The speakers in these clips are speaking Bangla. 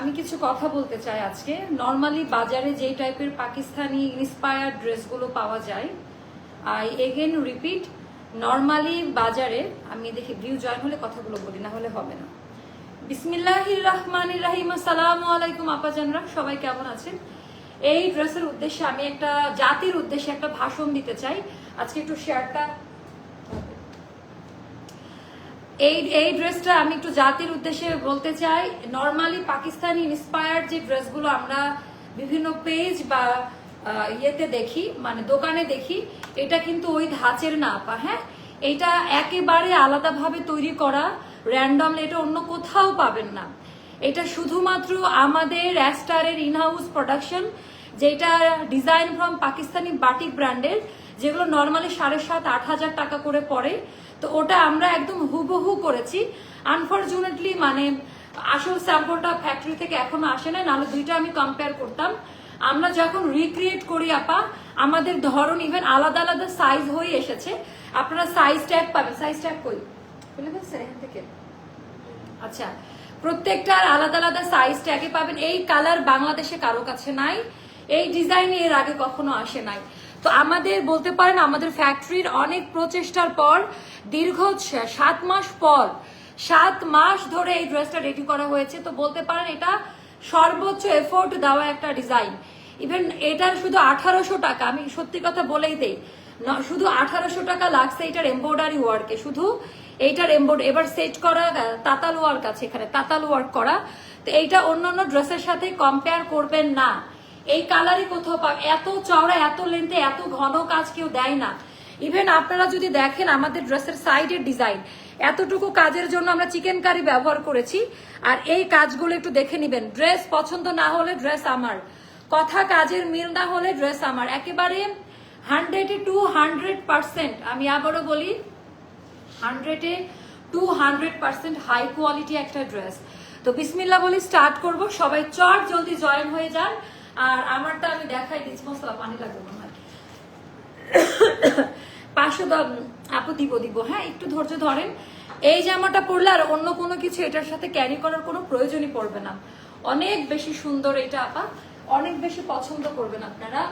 আমি কিছু কথা বলতে চাই আজকে। নর্মালি বাজারে যেই টাইপের পাকিস্তানি ইন্সপায়ার্ড ড্রেসগুলো পাওয়া যায় আই এগেন রিপিট নর্মালি বাজারে, আমি দেখি ভিউ জয়েন হলে কথাগুলো বলি, না হলে হবে না। বিসমিল্লাহির রহমানির রাহিম, আসসালামু আলাইকুম আপাজানরা, সবাই কেমন আছেন? এই ড্রেসের উদ্দেশ্যে আমি একটা জাতির উদ্দেশ্যে একটা ভাষণ দিতে চাই। আজকে একটু শেয়ারটা এই এই ড্রেসটা আমি একটু জাতির উদ্দেশ্যে বলতে চাই। নর্মালি পাকিস্তানি ইন্সপায়ার্ড যে ড্রেসগুলো আমরা বিভিন্ন পেজ বা ইয়েতে দেখি মানে দোকানে দেখি, এটা কিন্তু ওই ধাঁচের না আপা হ্যাঁ? এটা একেবারে আলাদাভাবে তৈরি করা র্যান্ডম এটা অন্য কোথাও পাবেন না। এটা শুধুমাত্র আমাদের অ্যাস্টারের ইনহাউস প্রোডাকশন যেটা ডিজাইন ফ্রম পাকিস্তানি বাটিক ব্র্যান্ডের যেগুলো নর্মালি সাড়ে সাত, আট হাজার টাকা করে পড়ে। তো ওটা আমরা একদম হুবহু করেছি। আনফর্চুনেটলি মানে আসল স্যাম্পলটা ফ্যাক্টরি থেকে এখনও আসে না নাহলে দুইটা আমি কম্পেয়ার করতাম। আমরা যখন রিক্রিয়েট করি, আপা, আমাদের ধরন ইভেন আলাদা আলাদা সাইজ হয়ে এসেছে। আপনারা সাইজ ট্যাগ পাবেন। সাইজ ট্যাগ এখান থেকে। আচ্ছা প্রত্যেকটার আলাদা আলাদা সাইজ ট্যাগে পাবেন। এই কালার বাংলাদেশে কারও কাছে নাই। এই ডিজাইন এর আগে কখনো আসে নাই। তো আমাদের বলতে পারেন আমাদের ফ্যাক্টরির অনেক প্রচেষ্টার পর দীর্ঘ সাত মাস পর, সাত মাস ধরে এই ড্রেসটা রেডি করা হয়েছে। তো বলতে পারেন এটা সর্বোচ্চ এফোর্ট দেওয়া একটা ডিজাইন ইভেন এটার শুধু আঠারোশো টাকা, আমি সত্যি কথা বলেই দেই। শুধু আঠারোশো টাকা লাগছে এটার এম্ব্রয়ডারি ওয়ার্কে শুধু এইটার এম্বোর্ড এবার সেট করা তাতাল ওয়ার্ক আছে এখানে, তাতাল ওয়ার্ক করা। তো এইটা অন্যান্য ড্রেসের সাথে কম্পেয়ার করবেন না। এই কালারই কোথাও পাব। এত চওড়া, এত লেন্থে এত ঘন কাজ কেউ দেয় না। ইভেন আপনারা যদি দেখেন আমাদের ড্রেসের সাইডের ডিজাইন এতটুকু কাজের জন্য আমরা চিকেন কারি ব্যবহার করেছি। আর এই কাজগুলো একটু দেখে নিবেন। ড্রেস পছন্দ না হলে ড্রেস আমার। কথা কাজের মিল না হলে ড্রেস আমার। একেবারে হান্ড্রেডে টু হান্ড্রেড পার্সেন্ট আমি আবারও বলি হান্ড্রেডে two hundred percent high quality একটা ড্রেস তো বিসমিল্লা বলি স্টার্ট করব। সবাই চট জলদি জয়েন হয়ে যান। আর আমারটা আমি দেখাই দিচ্ছি মশলা পানি লাগবে মনে হয়। পাঁচশো আপু দিব দিব। হ্যাঁ একটু ধৈর্য ধরেন। এই জামাটা পরলে আর অন্য কোনো কিছু এটার সাথে ক্যারি করার কোনো প্রয়োজনই পড়বে না। অনেক বেশি সুন্দর এটা, আপা। অনেক বেশি পছন্দ করবেন আপনারা।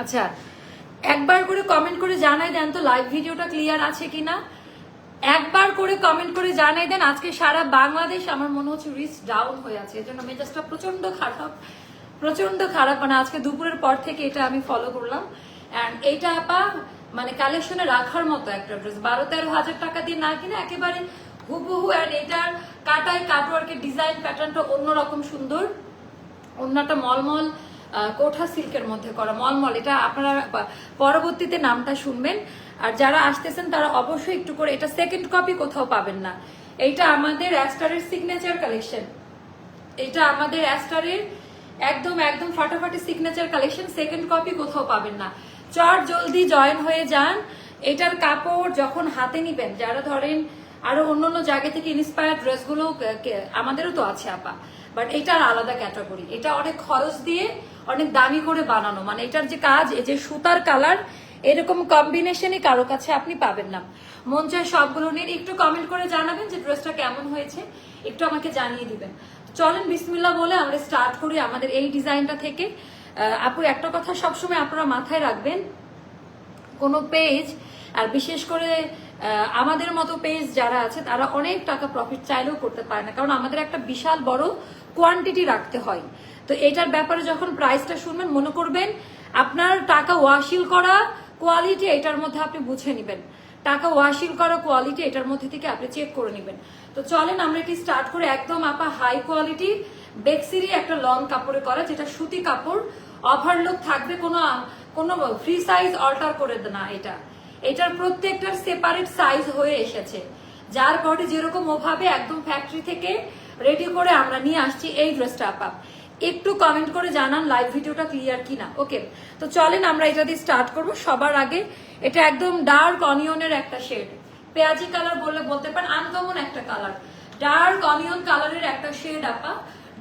আচ্ছা একবার করে কমেন্ট করে জানাই দেন তো লাইভ ভিডিওটা ক্লিয়ার আছে কিনা। একবার করে কমেন্ট করে জানাই দেন। আজকে সারা বাংলাদেশ আমার মনে হচ্ছে রিচ ডাউন হয়ে আছে। এজন্য মেজাজটা প্রচণ্ড খারাপ প্রচণ্ড খারাপ। মানে আজকে দুপুরের পর থেকে এটা আমি ফলো করলাম। অ্যান্ড এইটা আপা মানে কালেকশনে রাখার মতো একটা ড্রেস বারো তেরো হাজার টাকা দিয়ে না কিনা একেবারে হুবহু অ্যান্ড এটার কাটাই কাটওয়ার্কের ডিজাইন প্যাটার্নটা অন্যরকম সুন্দর। অন্যটা মলমল কোঠা সিল্কের মধ্যে করা মলমল। এটা আপনারা পরবর্তীতে নামটা শুনবেন। আর যারা আসতেছেন, তারা অবশ্যই একটু করে এটা সেকেন্ড কপি কোথাও পাবেন না। এইটা আমাদের অ্যাস্টারের সিগনেচার কালেকশন এটা আমাদের অ্যাস্টারের একদম একদম ফাটাফাটি সিগনেচার কালেকশন সেকেন্ড কপি কোথাও পাবেন না। চট জলদি জয়েন হয়ে যান। এটার কাপড় যখন হাতে নিবেন, যারা ধরেন আরও অন্য অন্য জায়গা থেকে ইন্সপায়ার ড্রেসগুলো আমাদেরও তো আছে, আপা। বাট এটার আলাদা ক্যাটাগরি এটা অনেক খরচ দিয়ে অনেক দামি করে বানানো। মানে এটার যে কাজ, এই যে সুতার কালার, এরকম কম্বিনেশনই কারও কাছে আপনি পাবেন না। মন চায় সবগুলো নিয়ে একটু কমেন্ট করে জানাবেন যে ড্রেসটা কেমন হয়েছে। একটু আমাকে জানিয়ে দিবেন। চলেন বিসমিল্লা বলে আমরা স্টার্ট করি আমাদের এই ডিজাইনটা থেকে। আপু, একটা কথা সবসময় আপনারা মাথায় রাখবেন। কোনো পেজ আর বিশেষ করে আমাদের মতো পেজ যারা আছে, তারা অনেক টাকা প্রফিট চাইলেও করতে পারে না। কারণ আমাদের একটা বিশাল বড় কোয়ান্টিটি রাখতে হয়। তো এটার ব্যাপারে যখন প্রাইসটা শুনবেন, মনে করবেন আপনার টাকা ওয়াশিল করা কোয়ালিটি এটার মধ্যে আপনি বুঝে নেবেন। টাকা ওয়াশিল করা কোয়ালিটি এটার মধ্যে থেকে আপনি চেক করে নেবেন। তো চলেন আমরা কি স্টার্ট করে? একদম আপা হাই কোয়ালিটি বেক্সিরি একটা লং কাপড়ে করা, যেটা সুতি কাপড়। ওভারলোক থাকবে কোনো কোনো ফ্রি সাইজ অল্টার করে না এটা। এটার প্রত্যেকটার সেপারেট সাইজ হয়ে এসেছে। যার বডি যেরকম ওভাবে একদম ফ্যাক্টরি থেকে রেডি করে আমরা নিয়ে আসছি এই ড্রেসটা আপা। একটু কমেন্ট করে জানান লাইভ ভিডিওটা ক্লিয়ার কিনা। ওকে তো চলেন আমরা এটা দিয়ে স্টার্ট করব। সবার আগে এটা একদম ডার্ক অনিয়নের একটা শেড পেঁয়াজি কালার বললে বলতে পারেন আনকমন একটা কালার ডার্ক অনিয়ন কালারের একটা শেড আপা।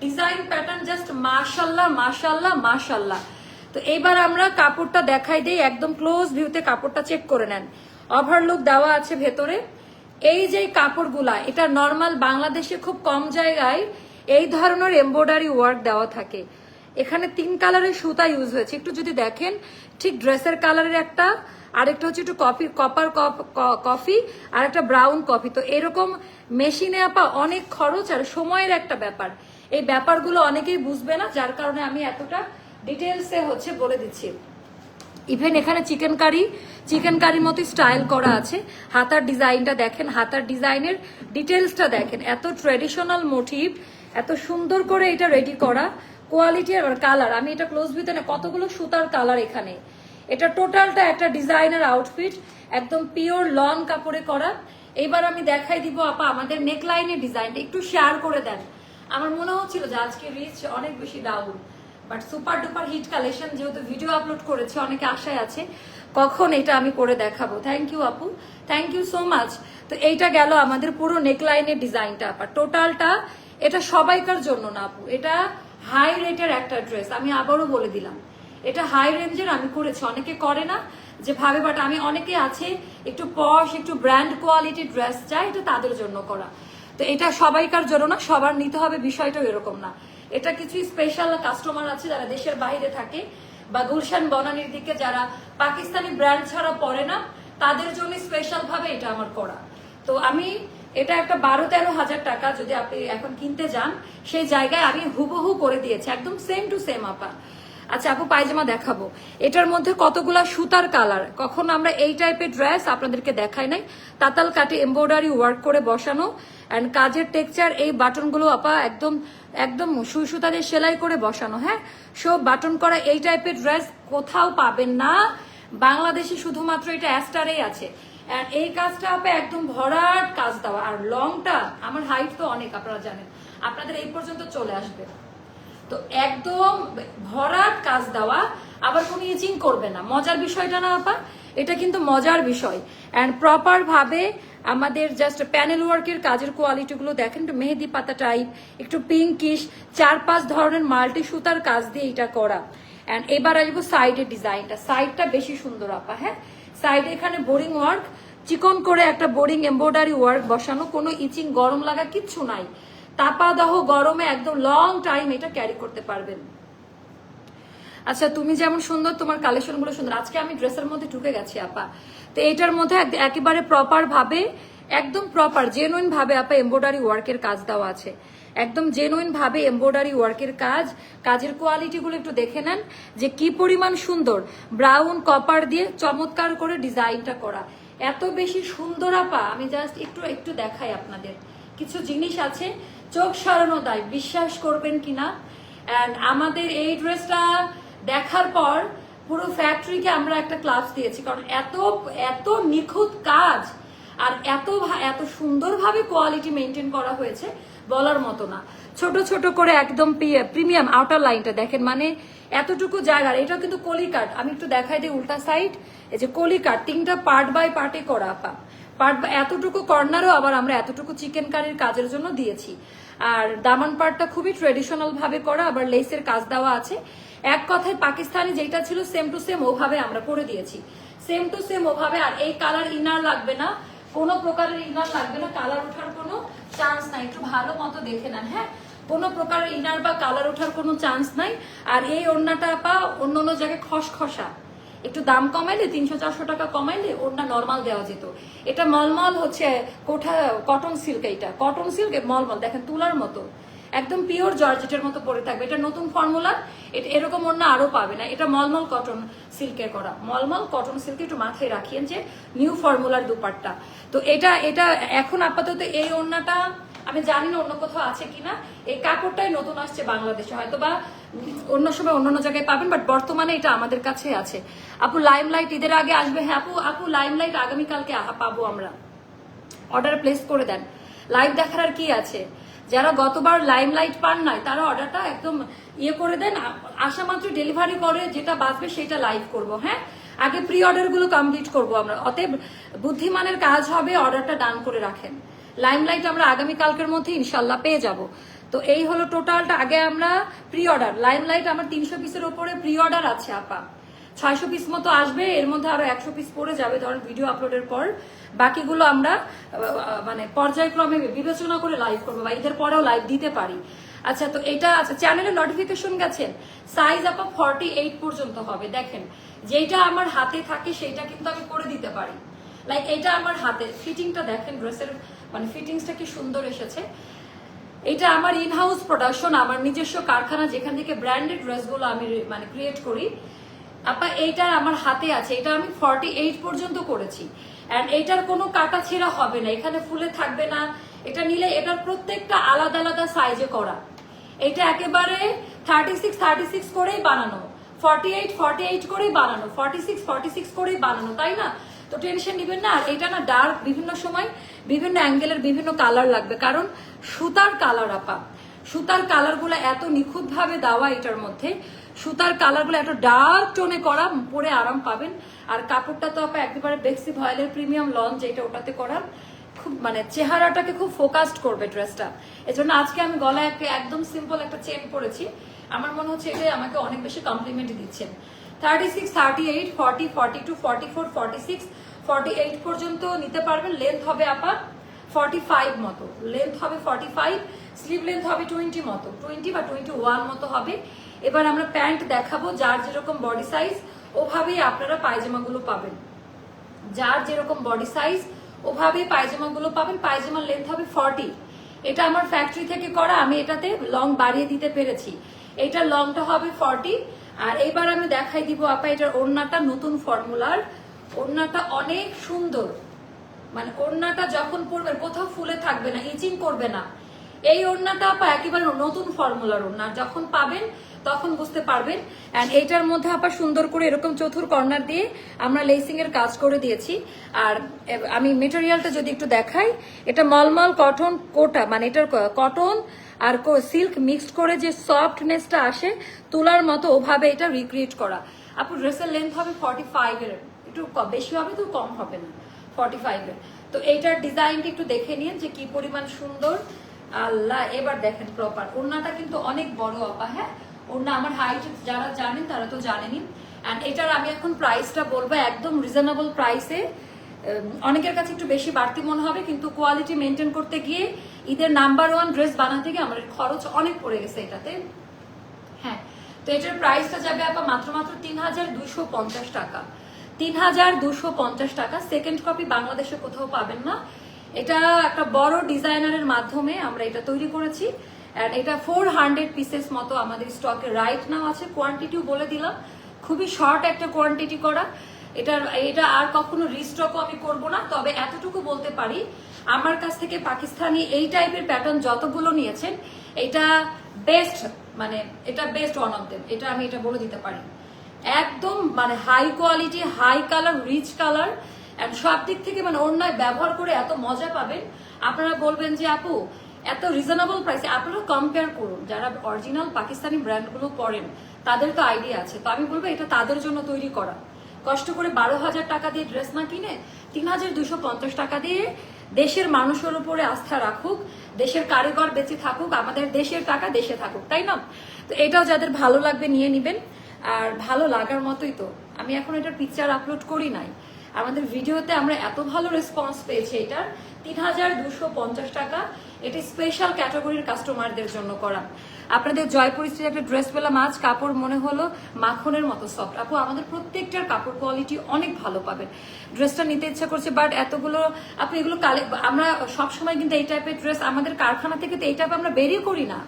ডিজাইন প্যাটার্ন জাস্ট মাশাল্লাহ মাশাল্লাহ মাশাল্লাহ। তো এইবার আমরা কাপড়টা দেখাই দিই, একদম ক্লোজ ভিউতে কাপড়টা চেক করে নেন। ওভারলুক দেওয়া আছে ভেতরে। এই যে কাপড়গুলা, এটা নর্মাল বাংলাদেশে খুব কম জায়গায় এই ধরনের এমব্রয়ডারি ওয়ার্ক দেওয়া থাকে। এখানে তিন কালারের সুতা ইউজ হয়েছে। একটু যদি দেখেন, ঠিক ড্রেসের কালারের একটা, আরেকটা হচ্ছে একটু কফি কপার কফি আর একটা ব্রাউন কফি তো এরকম মেশিনে আপা অনেক খরচ আর সময়ের একটা ব্যাপার। এই ব্যাপারগুলো অনেকেই বুঝবে না, যার কারণে আমি এতটা ডিটেলসে হচ্ছে বলে দিচ্ছি। ইভেন এখানে চিকেন কারি চিকেন কারির মতো স্টাইল করা আছে। হাতার ডিজাইনটা দেখেন, হাতার ডিজাইনের ডিটেলসটা দেখেন। এত ট্রেডিশনাল মোটিভ এত সুন্দর করে এটা রেডি করা কোয়ালিটি আর কালার আমি এটা ক্লোজ ভিতরে কতগুলো সুতার কালার এখানে। এটা টোটালটা একটা ডিজাইনার আউটফিট একদম পিওর লং কাপড়ে করা। এবার আমি দেখাই দিব, আপা, আমাদের নেকলাইনের ডিজাইনটা একটু শেয়ার করে দেন। আমার মনে হচ্ছিল যে আজকে রিচ অনেক বেশি down but super duper hit collection যেহেতু ভিডিও আপলোড করেছে, অনেকে আশায় আছে। কখন এটা আমি করে দেখাবো? থ্যাংক ইউ আপু। থ্যাংক ইউ সো মাচ তো এইটা গেল আমাদের পুরো নেকলাইনের ডিজাইনটা আপা। টোটালটা এটা সবাইকার জন্য না আপু। এটা হাই রেটের একটা ড্রেস আমি আবারও বলে দিলাম। এটা হাই রেঞ্জের আমি করেছি। অনেকে করে না যে ভাবে বাট আমি অনেকে আছে, একটু পশ একটু ব্র্যান্ড কোয়ালিটির ড্রেস চাই, এটা তাদের জন্য করা। তো এটা সবাইকার জন্য না, সবার নিতে হবে, বিষয়টাও এরকম না। এটা কিছু স্পেশাল কাস্টমার আছে যারা দেশের বাইরে থাকে, বা গুলশান বনানির দিকে যারা পাকিস্তানি ব্র্যান্ড ছাড়া পরে না, তাদের জন্য স্পেশাল ভাবে এটা আমার করা। তো আমি এটা একটা বারো তেরো হাজার টাকা যদি আপনি এখন কিনতে যান, সেই জায়গায় আমি হুবহু করে দিয়েছি, একদম সেম টু সেম আপা। আচ্ছা আপু, পায়জামা দেখাবো। এটার মধ্যে কতগুলা সুতার কালার কখন আমরা এই টাইপের ড্রেস আপনাদেরকে দেখাই নাই। তাতাল কাটে এমব্রয়ডারি ওয়ার্ক করে বসানো। অ্যান্ড কাজের টেক্সচার এই বাটনগুলো, আপা, একদম একদম সুই সুতা দিয়ে সেলাই করে বসানো হ্যাঁ? সব বাটন করা এই টাইপের ড্রেস কোথাও পাবেন না। বাংলাদেশে শুধুমাত্র এটা অ্যাস্টারেই আছে। এই কাজটা আপনি একদম ভরাট কাজ দেওয়া। আর লংটা আমার হাইট তো অনেক, আপনারা জানেন। আপনাদের এই পর্যন্ত চলে আসবে। তো একদম ভরাট কাজ দেওয়া, আবার কোনো ইচিং করবে না। মজার বিষয়টা না আপা, এটা কিন্তু মজার বিষয়। অ্যান্ড প্রপার ভাবে আমাদের জাস্ট প্যানেল ওয়ার্কের কাজের কোয়ালিটিগুলো দেখেন, একটু মেহেদি পাতা টাইপ একটু পিঙ্কিশ চার পাঁচ ধরনের মাল্টি সুতার কাজ দিয়ে এটা করা। অ্যান্ড এবার আসব সাইডের ডিজাইনটা সাইডটা বেশি সুন্দর আপা হ্যাঁ? সাইডে এখানে বোরিং ওয়ার্ক, চিকন করে একটা বোরিং এমব্রয়ডারি ওয়ার্ক বসানো, কোনো ইচিং গরম লাগা কিচ্ছু নাই। তাপাদাহ গরমে একদম লং টাইম এটা ক্যারি করতে পারবেন। আচ্ছা তুমি যেমন সুন্দর, তোমার কালেকশনগুলো সুন্দর। আজকে আমি ড্রেসের মধ্যে ঢুকে গেছি, আপা। তো এটার মধ্যে এক- একেবারে প্রপার ভাবে, একদম প্রপার জেনুইন ভাবে আপা এমব্রয়ডারি ওয়ার্কের কাজ দেওয়া আছে। একদম জেনুইন ভাবে এমব্রয়ডারি ওয়ার্কের কাজ। কাজের কোয়ালিটি গুলো একটু দেখে নেন যে কি পরিমাণ সুন্দর। ব্রাউন কপার দিয়ে চমৎকার করে ডিজাইনটা করা। এত বেশি সুন্দর আপা, আমি জাস্ট একটু একটু দেখাই আপনাদের। কিছু জিনিস আছে, চোখ সরানো দায় বিশ্বাস করবেন কিনা অ্যান্ড আমাদের এই ড্রেসটা দেখার পর পুরো ফ্যাক্টরিকে আমরা একটা ক্লাস দিয়েছি। কারণ এত এত নিখুঁত কাজ আর এত এত সুন্দরভাবে কোয়ালিটি মেনটেন করা হয়েছে বলার মতো না। ছোট ছোট করে একদম প্রিমিয়াম আউটার লাইনটা দেখেন মানে এতটুকু জায়গার এটা কিন্তু কলিকাট। আমি একটু দেখাই দিই উল্টা সাইড এই যে কলিকাট, তিনটা পার্ট বাই পার্টে করা আপা পার্ট এতটুকু কর্নারও আবার আমরা এতটুকু চিকেন কারির কাজের জন্য দিয়েছি। আর দামান পার্টটা খুবই ট্রেডিশনাল ভাবে করা, আবার লেসের কাজ দেওয়া আছে। এক কথায় পাকিস্তানি যেটা ছিল সেম টু সেম ওভাবে আমরা করে দিয়েছি। সেম টু সেম ওভাবে, আর এই কালার ইনার লাগবে না। কোনো প্রকারের ইনার লাগবে না কালার ওঠার কোনো চান্স নাই। একটু ভালো মতো দেখে নেন হ্যাঁ? কোনো প্রকার ইনার বা কালার ওঠার কোনো চান্স নাই। আর এই ওড়নাটা বা অন্য অন্য জায়গায় খসখসা। একটু দাম কমাইলে, তিনশো চারশো টাকা কমাইলে ওড়না নর্মাল দেওয়া যেত। এটা মলমল হচ্ছে কোঠা কটন সিল্ক এইটা। কটন সিল্ক মলমল, দেখেন তুলার মতো। একদম পিওর জর্জেটের মতো পরে থাকবে। এটা নতুন ফর্মুলা এটা এরকম অন্য আরও পাবে না। এটা মলমল কটন সিল্কের করা। মলমল কটন সিল্ক একটু মাথায় রাখিয়েন যে নিউ ফর্মুলার দুপাট্টা। তো এটা এটা এখন আপাতত এই ওড়নাটা, আমি জানি না অন্য কোথাও আছে কিনা, এই কাপড়টাই নতুন আসছে বাংলাদেশে। হয়তো বা অন্য সময় অন্য জায়গায় পাবেন বাট বর্তমানে এটা আমাদের কাছে আছে। আপু লাইম লাইট ঈদের আগে আসবে। হ্যাঁ আপু আপু লাইম লাইট আগামীকালকে পাবো আমরা। অর্ডার প্লেস করে দেন। লাইভ দেখার আর কি আছে? যারা গতবার লাইম লাইট পান নাই, তারা অর্ডারটা একদম ইয়ে করে দেন আসা মাত্র ডেলিভারি করে যেটা বাঁচবে সেটা লাইভ করব হ্যাঁ? আগে প্রি অর্ডারগুলো কমপ্লিট করব আমরা। অতএব বুদ্ধিমানের কাজ হবে অর্ডারটা ডান করে রাখেন। লাইম লাইট আমরা আগামী কালকের মধ্যে ইনশাল্লাহ পেয়ে যাব। তো এই হলো টোটালটা। আগে আমরা প্রি অর্ডার লাইম লাইট আমার তিনশো পিসের ওপরে প্রি অর্ডার আছে, আপা। ছয়শো পিস মতো আসবে, এর মধ্যে আরও একশো পিস পড়ে যাবে, ধরেন ভিডিও আপলোডের পর। বাকিগুলো আমরা মানে পর্যায়ক্রমে বিবেচনা করে লাইভ করব বা ঈদের পরেও লাইভ দিতে পারি। আচ্ছা তো এটা আচ্ছা চ্যানেলে নোটিফিকেশন গেছেন সাইজ আপা ফর্টি এইট পর্যন্ত হবে, দেখেন। যেটা আমার হাতে থাকে, সেইটা কিন্তু আমি করে দিতে পারি। লাইক এটা আমার হাতে ফিটিংটা দেখেন ড্রেসের মানে ফিটিংসটা কি সুন্দর এসেছে। এটা আমার ইন হাউস প্রোডাকশন আমার নিজস্ব কারখানা যেখান থেকে ব্র্যান্ডেড ড্রেসগুলো আমি মানে ক্রিয়েট করি। আপা, এইটা আমার হাতে আছে। এটা আমি ফর্টি এইট পর্যন্ত করেছি। অ্যান্ড এটার কোনো কাটা ছেঁড়া হবে না। এখানে ফুলে থাকবে না। এটা নিলে এটার প্রত্যেকটা আলাদা আলাদা সাইজে করা। এটা একেবারে থার্টি সিক্স থার্টি সিক্স করেই বানানো। ফর্টি এইট ফর্টি এইট করেই বানানো। ফর্টি সিক্স ফর্টি সিক্স করেই বানানো, তাই না? তো টেনশন নিবেন না। আর এটা না ডার্ক বিভিন্ন সময় বিভিন্ন অ্যাঙ্গেলের বিভিন্ন কালার লাগবে। কারণ সুতার কালার আপা। সুতার কালারগুলো এত নিখুঁতভাবে দেওয়া এটার মধ্যে। সুতার কালারগুলো এত ডার্ক টোনে করা, পরে আরাম পাবেন। আর কাপড়টা তো আপা একেবারে বেক্সি ভয়েলের প্রিমিয়াম লঞ্চ, যেটা ওটাতে করা। খুব মানে চেহারাটাকে খুব ফোকাসড করবে ড্রেসটা এজন্য আজকে আমি গলায় একটা একদম সিম্পল একটা চেন পরেছি। আমার মনে হচ্ছে এটাই আমাকে অনেক বেশি কমপ্লিমেন্ট দিচ্ছেন। Thirty six thirty eight forty forty two forty four forty six forty eight পর্যন্ত নিতে পারবেন। লেন্থ হবে আপা ফর্টি ফাইভ মতো। লেন্থ হবে ফর্টি ফাইভ স্লিভ লেন্থ হবে টোয়েন্টি মতো। টোয়েন্টি বা টোয়েন্টি ওয়ান মতো হবে। এবার আমরা প্যান্ট দেখাবো, যার যেরকম বডি সাইজ ওভাবেই আপনারা পায়জামাগুলো পাবেন। যার যেরকম বডি সাইজ ওভাবেই পায়জামাগুলো পাবেন। পায়জামার লেন্থ হবে ফর্টি এটা আমার ফ্যাক্টরি থেকে করা, আমি এটাতে লং বাড়িয়ে দিতে পেরেছি। এটা লংটা হবে ফর্টি আর এইবার আমি দেখাই দিব আপা এটার ওড়নাটা নতুন ফর্মুলার ওড়নাটা অনেক সুন্দর। মানে ওড়নাটা যখন পরবেন, কোথাও ফুলে থাকবে না ইচিং করবে না। এই ওড়নাটা আপা একেবারে নতুন ফর্মুলার ওড়না। যখন পাবেন, তখন বুঝতে পারবেন। অ্যান্ড এইটার মধ্যে আপা সুন্দর করে এরকম চতুর কর্নার দিয়ে আমরা লেসিং এর কাজ করে দিয়েছি। আর আমি মেটেরিয়ালটা যদি একটু দেখাই, এটা মলমল কটন কোটা মানে এটার কটন আর সিল্ক মিক্সড করে যে সফটনেসটা আসে, তুলার মতো ওভাবে এটা রিক্রিয়েট করা। আপু ড্রেসের লেন্থ হবে ফর্টি ফাইভের একটু বেশি হবে তো কম হবে না। ফর্টি ফাইভের তো এইটার ডিজাইনটা একটু দেখে নিন যে কি পরিমাণ সুন্দর। আল্লাহ, এবার দেখেন প্রপার ওড়নাটা কিন্তু অনেক বড় আপা হ্যাঁ? ওড়না আমার হাইট যারা জানেন তারা তো জানেনই। অ্যান্ড এটার আমি এখন প্রাইসটা বলব একদম রিজনেবল প্রাইসে অনেকের কাছে একটু বেশি বাড়তি মনে হবে, কিন্তু কোয়ালিটি মেনটেন করতে গিয়ে ঈদের নাম্বার ওয়ান ড্রেস বানাতে গিয়ে আমার খরচ অনেক পড়ে গেছে এটাতে। হ্যাঁ তো এটার প্রাইসটা যাবে আপা মাত্র মাত্র তিন হাজার দুশো পঞ্চাশ টাকা। তিন হাজার দুশো পঞ্চাশ টাকা। সেকেন্ড কপি বাংলাদেশে কোথাও পাবেন না। এটা একটা বড় ডিজাইনারের মাধ্যমে আমরা এটা তৈরি করেছি। And এটা ফোর হান্ড্রেড পিসেস মতো আমাদের স্টকে রাইট নাও আছে। কোয়ান্টিটিও বলে দিলাম। খুবই শর্ট একটা কোয়ান্টিটি করা। এটার, এটা আর কখনো রিস্টকও আমি করব না। তবে এতটুকু বলতে পারি, আমার কাছ থেকে পাকিস্তানি এই টাইপের প্যাটার্ন যতগুলো নিয়েছেন, এটা বেস্ট মানে এটা বেস্ট ওয়ান অফ দেম এটা আমি এটা বলে দিতে পারি। একদম মানে high quality high colour rich colour and সব দিক থেকে মানে অন্যায় ব্যবহার করে এত মজা পাবেন। আপনারা বলবেন যে, আপু, এত রিজনেবল প্রাইসে আপনারা কম্পেয়ার করুন। যারা অরিজিনাল পাকিস্তানি ব্র্যান্ডগুলো পড়েন তাদের তো আইডিয়া আছে। তো আমি বলব, এটা তাদের জন্য তৈরি করা। কষ্ট করে বারো হাজার টাকা দিয়ে ড্রেস না কিনে, তিন হাজার দুশো পঞ্চাশ টাকা দিয়ে দেশের মানুষের উপরে আস্থা রাখুক, দেশের কারিগর বেঁচে থাকুক, আমাদের দেশের টাকা দেশে থাকুক, তাই না? তো এটাও যাদের ভালো লাগবে নিয়ে নিবেন। আর ভালো লাগার মতোই তো। আমি এখন এটার পিকচার আপলোড করি নাই। আমাদের ভিডিওতে আমরা এত ভালো রেসপন্স পেয়েছি এটার। তিন হাজার দুশো পঞ্চাশ টাকা। এটি স্পেশাল ক্যাটাগরির কাস্টমারদের জন্য করা। আপনাদের জয়পুরি স্ত্রী একটা ড্রেস পেলাম আজ। কাপড় মনে হলো মাখনের মতো সফট আপু, আমাদের প্রত্যেকটার কাপড় কোয়ালিটি অনেক ভালো পাবেন। ড্রেসটা নিতে ইচ্ছা করছে বাট এতগুলো, আপনি এগুলো আমরা সবসময় কিন্তু এই টাইপের ড্রেস আমাদের কারখানা থেকে তো এই টাইপ আমরা বেরিয়ে করি না।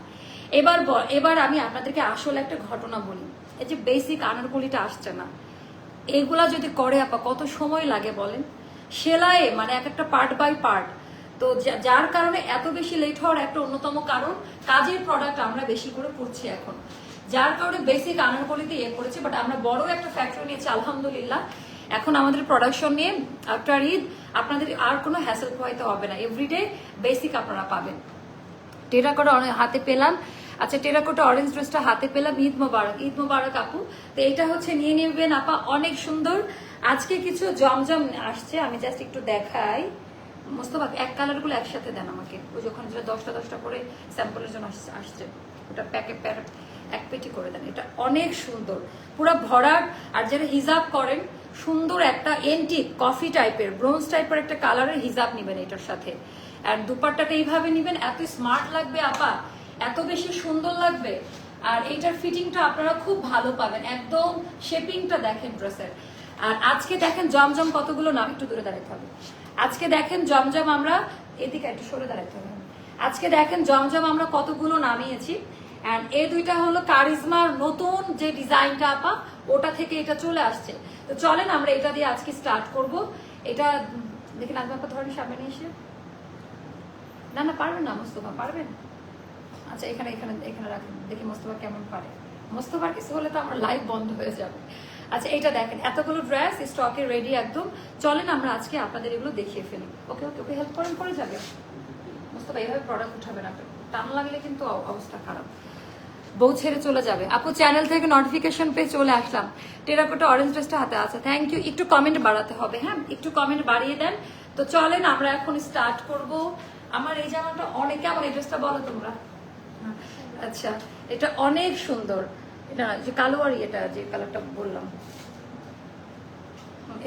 এবার এবার আমি আপনাদেরকে আসল একটা ঘটনা বলি। এই যে বেসিক আনারকলিটা আসছে না, এগুলা যদি করে আপা, কত সময় লাগে বলেন? সেলাইয়ে মানে এক একটা পার্ট বাই পার্ট তো যার কারণে এত বেশি লেট হওয়ার একটা অন্যতম কারণ, কাজের প্রোডাক্ট আমরা বেশি করে করছি এখন। যার কারণে বেসিক আনারকলিতে ইয়ে করেছি বাট আমরা বড় একটা ফ্যাক্টরি নিয়েছি, আলহামদুলিল্লাহ। এখন আমাদের প্রোডাকশন নিয়ে, আফটার ঈদ, আপনাদের আর কোনো হ্যাসেল পোহাইতে হবে না। এভরিডে বেসিক আপনারা পাবেন। টেরাকোটা অনে- হাতে পেলাম। আচ্ছা টেরাকোটা অরেঞ্জ ড্রেসটা হাতে পেলাম, ঈদ মোবারক। ঈদ মোবারক আপু, তো এটা হচ্ছে নিয়ে নেবেন আপা, অনেক সুন্দর। আজকে কিছু জমজম আসছে, আমি জাস্ট একটু দেখাই। মোস্তফা, এক কালারগুলো একসাথে দেন আমাকে। ওই যখন যেটা দশটা দশটা করে স্যাম্পলের জন্য আস- আসছে, ওটা প্যাকে এক পেটি করে দেন। এটা অনেক সুন্দর। পুরো ভরাট, আর যারা হিজাব করেন, সুন্দর একটা এন্টিক কফি টাইপের ব্রোঞ্জ টাইপের একটা কালারের হিজাব নেবেন এটার সাথে। আর দুপাট্টাটা এইভাবে নেবেন এত স্মার্ট লাগবে আপা। এত বেশি সুন্দর লাগবে। আর এইটার ফিটিংটা আপনারা খুব ভালো পাবেন। একদম শেপিংটা দেখেন ড্রেসের। আর আজকে দেখেন জমজম কতগুলো নাম একটু দূরে দাঁড়াতে হবে। আজকে দেখেন জমজম আমরা, এদিকে একটু সরে দাঁড়াতে হবে। আজকে দেখেন জমজম আমরা কতগুলো নামিয়েছি। অ্যান্ড এই দুইটা হলো কারিজমার নতুন যে ডিজাইনটা আপা, ওটা থেকে এটা চলে আসছে। তো চলেন আমরা এটা দিয়ে আজকে স্টার্ট করব। এটা দেখেন আজকে আপা ধরেন সামনে এসে। না না, পারবেন না, মোস্তফা, পারবেন? আচ্ছা এখানে এখানে এখানে রাখেন, দেখি মোস্তফা কেমন পারে। মোস্তফার কিছু হলে তো আমার লাইভ বন্ধ হয়ে যাবে। আচ্ছা এটা দেখেন, এতগুলো ড্রেস স্টকে রেডি একদম। চলেন আমরা আজকে আপনাদের এগুলো দেখিয়ে ফেলি। ওকে ওকে ওকে হেল্প করেন, করে যাবে। মোস্তফা, এইভাবে প্রোডাক্ট উঠাবেন আপনি। টান লাগলে কিন্তু অবস্থা খারাপ। বউ ছেড়ে চলে যাবে। আপু চ্যানেল থেকে নোটিফিকেশন পেয়ে চলে আসলাম। টেরাকোটা অরেঞ্জ ড্রেসটা হাতে আছে। থ্যাংক ইউ একটু কমেন্ট বাড়াতে হবে হ্যাঁ? একটু কমেন্ট বাড়িয়ে দেন। তো চলেন, আমরা এখন স্টার্ট করব। আমার এই জামাটা অনেক কেমন এই ড্রেসটা বলো তোমরা। আচ্ছা এটা অনেক সুন্দর। এটা যে কালো আর এটা যে কালারটা বললাম।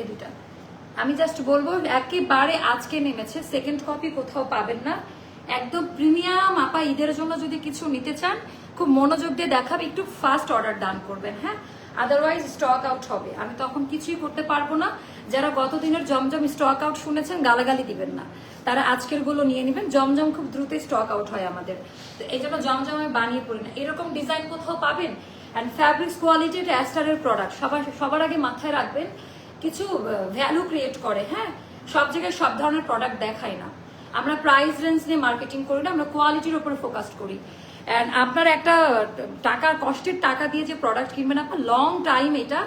এই আমি জাস্ট বলব, একেবারে আজকে নেমেছে। সেকেন্ড কপি কোথাও পাবেন না। একদম প্রিমিয়াম আপা, ঈদের জন্য যদি কিছু নিতে চান, খুব মনোযোগ দিয়ে দেখাবে, একটু ফাস্ট অর্ডার ডান করবেন হ্যাঁ? আদারওয়াইজ স্টক আউট হবে। আমি তখন কিছুই করতে পারব না। যারা গত দিনের জমজম স্টক আউট শুনেছেন, গালাগালি দিবেন না। তারা আজকেরগুলো নিয়ে নেবেন। জমজম খুব দ্রুত স্টক আউট হয় আমাদের। তো এই জন্য জমজম বানিয়ে পড়ি না। এরকম ডিজাইন কোথাও পাবেন? অ্যান্ড ফ্যাব্রিক্স কোয়ালিটি এটা অ্যাস্টারের প্রোডাক্ট সবার সবার আগে মাথায় রাখবেন, কিছু ভ্যালু ক্রিয়েট করে হ্যাঁ? সব জায়গায় সব ধরনের প্রোডাক্ট দেখাই না। আমরা প্রাইস রেঞ্জ নিয়ে মার্কেটিং করি না, আমরা কোয়ালিটির উপরে ফোকাস করি। অ্যান্ড আপনার একটা টাকা, কষ্টের টাকা দিয়ে যে প্রোডাক্ট কিনবেন, আপনার লং টাইম এটা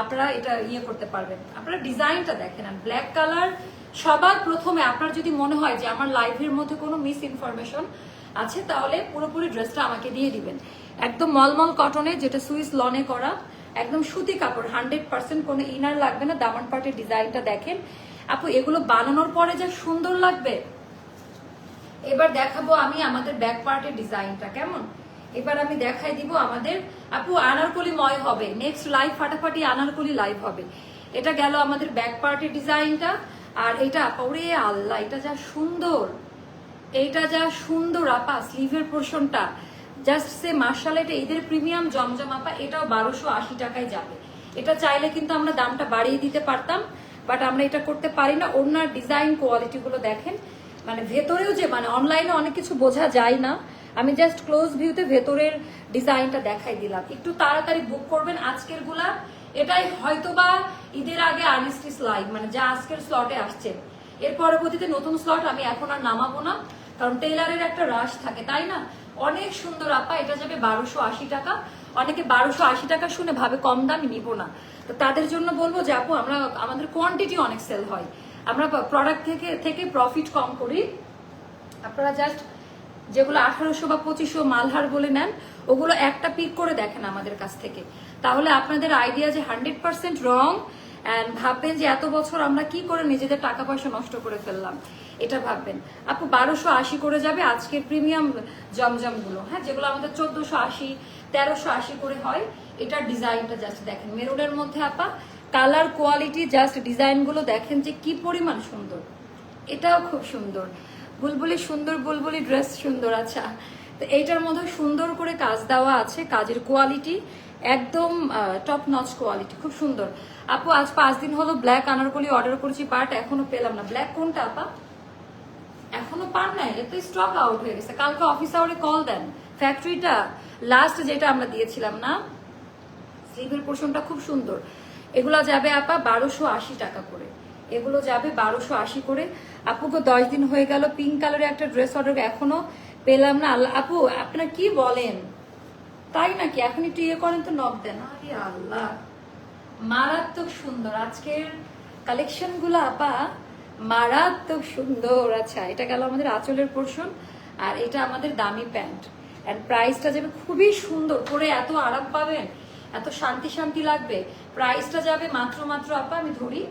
আপনারা এটা ইয়ে করতে পারবেন। আপনারা ডিজাইনটা দেখেন, আর ব্ল্যাক কালার সবার প্রথমে আপনার যদি মনে হয় যে আমার লাইফের মধ্যে কোনো মিস ইনফরমেশন আছে, তাহলে পুরোপুরি ড্রেসটা আমাকে দিয়ে দিবেন। একদম মলমল কটনে যেটা সুইস লনে করা, একদম সুতি কাপড় হান্ড্রেড পার্সেন্ট কোনো ইনার লাগবে না দামন পাটের ডিজাইনটা দেখেন। আপু, এগুলো বানানোর পরে যা সুন্দর লাগবে। এবার দেখাবো আমি আমাদের ব্যাক পার্টের ডিজাইনটা কেমন? এবার আমি দেখাই দিব আমাদের। আপু আনারকলি ময় হবে। নেক্সট লাইভ ফাটাফাটি আনারকলি লাইভ হবে। এটা গেল আমাদের ব্যাক পার্টের ডিজাইনটা আর এটা, ওরে আল্লাহ, এটা যা সুন্দর। এইটা যা সুন্দর, আপা স্লিভের পোর্শনটা জাস্ট সে মার্শাল এটা ঈদের প্রিমিয়াম জমজম, আপা, এটাও বারোশো আশি টাকায় যাবে। এটা চাইলে কিন্তু আমরা দামটা বাড়িয়ে দিতে পারতাম বাট আমরা এটা করতে পারি না। ওনার ডিজাইন কোয়ালিটিগুলো দেখেন। মানে ভেতরেও যে মানে অনলাইনে অনেক কিছু বোঝা যায় না। আমি জাস্ট ক্লোজ ভিউতে ভেতরের ডিজাইনটা দেখাই দিলাম। একটু তাড়াতাড়ি বুক করবেন আজকেরগুলা। এটাই হয়তোবা ঈদের আগে আর্নিস্টিস লাইভ মানে যা আজকের স্লটে আসছে। এর পরবর্তীতে নতুন স্লট আমি এখন আর নামাবো না, কারণ টেইলারের একটা রাশ থাকে, তাই না? অনেক সুন্দর আপা, এটা যাবে বারোশো আশি টাকা। অনেকে বারোশো আশি টাকা শুনে ভাবে কম দামি নিব না। তো তাদের জন্য বলব যে, আপু, আমরা, আমাদের কোয়ান্টিটি অনেক সেল হয়। আমরা প্রোডাক্ট থেকে থেকে প্রফিট কম করি। আপনারা জাস্ট যেগুলো আঠারোশো বা পঁচিশশো মালহার বলে নেন, ওগুলো একটা পিক করে দেখেন আমাদের কাছ থেকে। তাহলে আপনাদের আইডিয়া যে হান্ড্রেড পার্সেন্ট রং অ্যান্ড ভাববেন যে এত বছর আমরা কি করে নিজেদের টাকা পয়সা নষ্ট করে ফেললাম। এটা ভাববেন। আপু, বারোশো আশি করে যাবে আজকের প্রিমিয়াম জমজমগুলো হ্যাঁ? যেগুলো আমাদের চোদ্দশো আশি, তেরোশো আশি করে হয়। এটার ডিজাইনটা জাস্ট দেখেন। মেরুনের মধ্যে আপা কালার কোয়ালিটি জাস্ট ডিজাইনগুলো দেখেন যে কি পরিমাণ সুন্দর। এটাও খুব সুন্দর। বুলবুলি সুন্দর, বুলবুলি ড্রেস সুন্দর আচ্ছা। তো এইটার মধ্যে সুন্দর করে কাজ দেওয়া আছে, কাজের কোয়ালিটি একদম টপ নচ কোয়ালিটি খুব সুন্দর। আপু, আজ পাঁচ দিন হলো ব্ল্যাক আনারকলি অর্ডার করেছি পার্ট এখনও পেলাম না। ব্ল্যাক কোনটা, আপা? এখনও পার নাই? এটা তো স্টক আউট হয়ে গেছে। কালকে অফিস আওয়ারে কল দেন। ফ্যাক্টরিটা লাস্ট যেটা আমরা দিয়েছিলাম না স্লিভের পোর্শনটা খুব সুন্দর। এগুলো যাবে, আপা, বারোশো আশি টাকা করে। এগুলো যাবে বারোশো আশি করে। আপুকে দশ দিন হয়ে গেল পিঙ্ক কালারের একটা ড্রেস অর্ডার এখনও পেলাম না। আল্লাহ, আপু, আপনার কি বলেন? তাই নাকি? এখন একটু ইয়ে করেন তো নক দেন। আরে আল্লাহ, মারাত্মক সুন্দর। আজকের কালেকশনগুলো আপা, মারাত্মক সুন্দর। আচ্ছা এটা গেল আমাদের আঁচলের পোর্শন আর এটা আমাদের দামি প্যান্ট। আর প্রাইসটা যাবে খুবই সুন্দর। পরে এত আরাম পাবেন? এত শান্তি শান্তি লাগবে। প্রাইসটা যাবে মাত্র মাত্র, আপা, আমি ধরি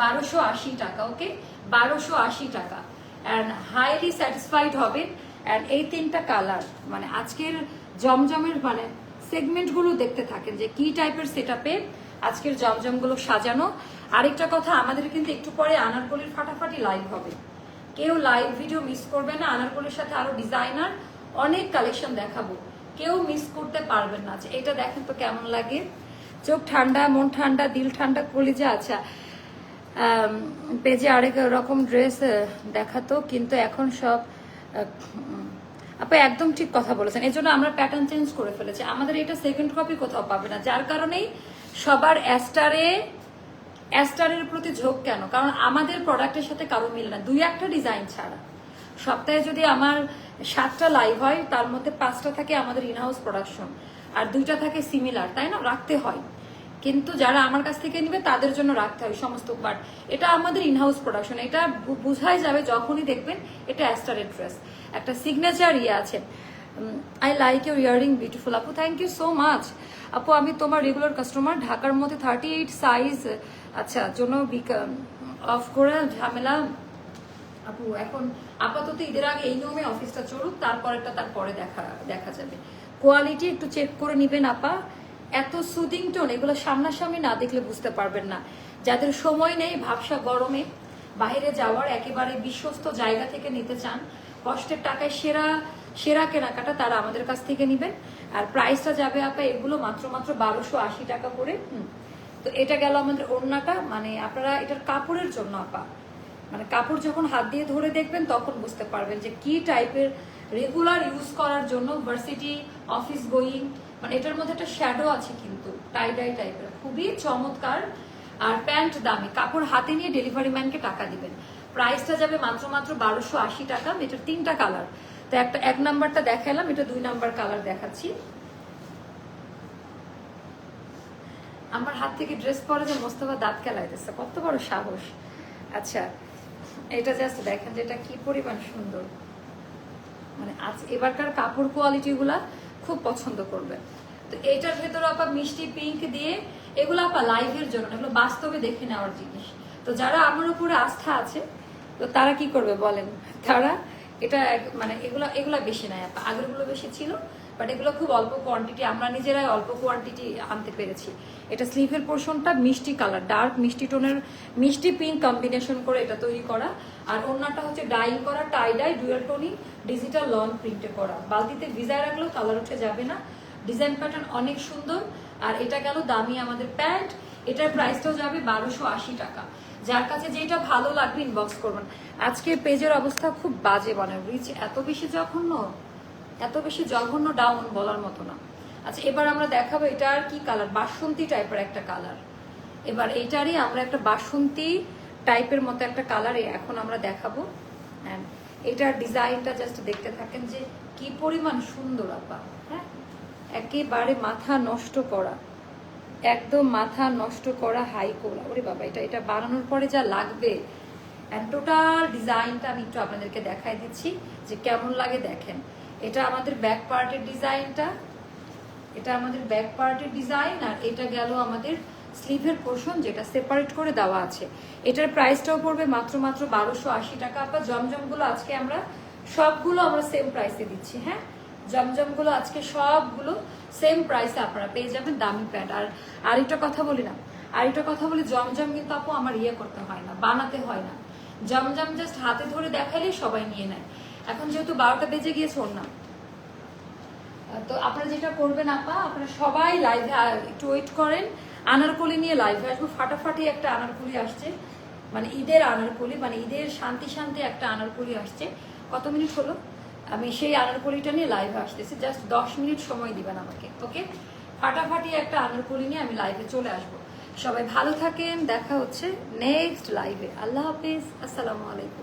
বারোশো আশি টাকা, ওকে? বারোশো আশি টাকা। অ্যান্ড হাইলি স্যাটিসফাইড হবেন অ্যান্ড এই তিনটা কালার মানে আজকের জমজমের মানে সেগমেন্টগুলো দেখতে থাকেন যে কি টাইপের সেট আজকের জমজমগুলো সাজানো। আরেকটা কথা, আমাদের কিন্তু একটু পরে আনারকলির ফাটাফাটি লাইভ হবে। কেউ লাইভ ভিডিও মিস করবে না, আনারকলির সাথে আরও ডিজাইনার অনেক কালেকশন দেখাবো। কেউ মিস করতে পারবেন না। যে এটা দেখেন তো কেমন লাগে। চোখ ঠান্ডা, মন ঠান্ডা, দিল ঠান্ডা, কলিজা আচ্ছা। পেজে আরেক রকম ড্রেস দেখাতো, কিন্তু এখন সব আপা একদম ঠিক কথা বলেছেন। এই জন্য আমরা প্যাটার্ন চেঞ্জ করে ফেলেছি। আমাদের এটা সেকেন্ড কপি কোথাও পাবে না। যার কারণেই সবার অ্যাস্টারে অ্যাস্টারের প্রতি ঝোঁক কেন? কারণ আমাদের প্রোডাক্টের সাথে কারও মিল না। দুই একটা ডিজাইন ছাড়া। সপ্তাহে যদি আমার সাতটা লাইভ হয়, তার মধ্যে পাঁচটা থাকে আমাদের ইনহাউস প্রোডাকশন আর দুইটা থাকে সিমিলার তাই না? রাখতে হয়। কিন্তু যারা আমার কাছ থেকে নিবে, তাদের জন্য রাখতে হয় সমস্ত পার্ট এটা আমাদের ইনহাউস প্রোডাকশন এটা বোঝাই যাবে যখনই দেখবেন এটা অ্যাস্টারের ড্রেস একটা সিগনেচার ইয়ে আছে। I like your earring beautiful আপু থ্যাংক ইউ সো মাচ আপু, আমি তোমার রেগুলার কাস্টমার ঢাকার মধ্যে থার্টি এইট সাইজ আচ্ছা জন্য অফ করে ঝামেলা। আপু, এখন আপাতত ঈদের আগে এই নিয়মে অফিসটা চলুক, তারপরেরটা তারপরে দেখা দেখা যাবে। কোয়ালিটি একটু চেক করে নিবেন আপা। এত সুদিং টোন এগুলো সামনাসামনি না দেখলে বুঝতে পারবেন না। যাদের সময় নেই, ভাবসা গরমে বাইরে যাওয়ার, একেবারে বিশ্বস্ত জায়গা থেকে নিতে চান, কষ্টের টাকায় সেরা সেরা কেনাকাটা তারা আমাদের কাছ থেকে নিবেন। আর প্রাইসটা যাবে আপা, এগুলো মাত্র মাত্র বারোশো আশি টাকা করে। তো এটা গেল আমাদের ওড়নাটা। মানে আপনারা এটার কাপড়ের জন্য আপা। মানে কাপড় যখন হাত দিয়ে ধরে দেখবেন, তখন বুঝতে পারবেন যে কি টাইপের রেগুলার ইউজ করার জন্য ভার্সিটি অফিস গোয়িং মানে এটার মধ্যে একটা শ্যাডো আছে কিন্তু টাই ডাই টাইপের খুবই চমৎকার আর প্যান্ট দামি। কাপড় হাতে নিয়ে ডেলিভারি ম্যানকে টাকা দিবেন। প্রাইসটা যাবে মাত্র মাত্র বারোশো আশি টাকা, এটার তিনটা কালার তো একটা, এক নাম্বারটা দেখালাম, এটা দুই নাম্বার কালার দেখাচ্ছি। আমার হাত থেকে ড্রেস পরে যে মোস্তফা দাঁত খেলাইতেছে কত বড় সাহস। আচ্ছা এটা জাস্ট দেখেন যে এটা কি পরিমাণ সুন্দর। মানে আজ এবারকার কাপড় কোয়ালিটি গুলা খুব পছন্দ করবে। তো এটার ভেতরে আপা মিষ্টি পিঙ্ক দিয়ে এগুলো আপা লাইভের জন্য, এগুলো বাস্তবে দেখে নেওয়ার জিনিস। তো যারা আমার উপরে আস্থা আছে, তো তারা কি করবে বলেন? তারা এটা মানে এগুলা এগুলা বেশি নাই আপা। আগেরগুলো বেশি ছিল বাট এগুলো খুব অল্প কোয়ান্টিটি আমরা নিজেরাই অল্প কোয়ান্টিটি আনতে পেরেছি। এটা স্লিভের পোর্শনটা মিষ্টি কালার ডার্ক মিষ্টি টোনের, মিষ্টি পিঙ্ক কম্বিনেশন করে এটা তৈরি করা। আর অন্যটা হচ্ছে ডাই করা টাই ডাই ডুয়াল টোনি ডিজিটাল লন প্রিন্টে করা। বালতিতে ভিজায় রাখলেও কালার উঠে যাবে না। ডিজাইন প্যাটার্ন অনেক সুন্দর। আর এটা গেল দামি আমাদের প্যান্ট। এটার প্রাইসটাও যাবে বারোশো আশি টাকা। যার কাছে যেটা ভালো লাগবে ইনবক্স করবেন। আজকে পেজের অবস্থা খুব বাজে মানে রিচ এত বেশি জঘন্য। এত বেশি জঘন্য ডাউন বলার মতো না। আচ্ছা এবার আমরা দেখাবো এটা আর কি কালার বাসন্তী টাইপের একটা কালার এবার এইটারই আমরা একটা বাসন্তী টাইপের মতো একটা কালার এখন আমরা দেখাবো। And এটার ডিজাইনটা জাস্ট দেখতে থাকেন যে কি পরিমাণ সুন্দর আপা হ্যাঁ? একেবারে মাথা নষ্ট করা। একদম মাথা নষ্ট করা হাই করা ওরে বাবা, এটা এটা বানানোর পরে যা লাগবে। অ্যান্ড টোটাল ডিজাইনটা আমি একটু আপনাদেরকে দেখাই দিচ্ছি যে কেমন লাগে দেখেন। এটা আমাদের ব্যাক পার্টের ডিজাইনটা। এটা আমাদের ব্যাক পার্টের ডিজাইন আর এটা গেল আমাদের স্লিভের পোর্শন যেটা সেপারেট করে দেওয়া আছে। এটার প্রাইসটাও পড়বে মাত্র মাত্র বারোশো আশি টাকা। আপা, জমজমগুলো আজকে আমরা সবগুলো আমরা সেম প্রাইসে দিচ্ছি হ্যাঁ? জমজমগুলো আজকে সবগুলো সেম প্রাইসে আপনারা পেয়ে যাবেন দামি প্যান্ট আর আরেকটা কথা বলি না, আরেকটা কথা বলি, জমজম কিন্তু আপু আমার ইয়ে করতে হয় না, বানাতে হয় না। জমজম জাস্ট হাতে ধরে দেখাইলে সবাই নিয়ে নেয়। এখন যেহেতু বারোটা বেজে গিয়েছে ওর না তো আপনারা যেটা করবেন আপা, আপনারা সবাই লাইভে একটু ওয়েট করেন। আনারকলি নিয়ে লাইভে আসব। ফাটাফাটি একটা আনারকলি আসছে। মানে ঈদের আনারকলি মানে ঈদের শান্তি শান্তি একটা আনারকলি আসছে। কত মিনিট হলো? আমি সেই আনারকলিটা নিয়ে লাইভে আসতেছি। জাস্ট দশ মিনিট সময় দিবেন আমাকে ওকে ফাটাফাটি একটা আনারকলি নিয়ে আমি লাইভে চলে আসব। সবাই ভালো থাকেন। দেখা হচ্ছে নেক্সট লাইভে আল্লাহ হাফিজ। আসসালামু আলাইকুম।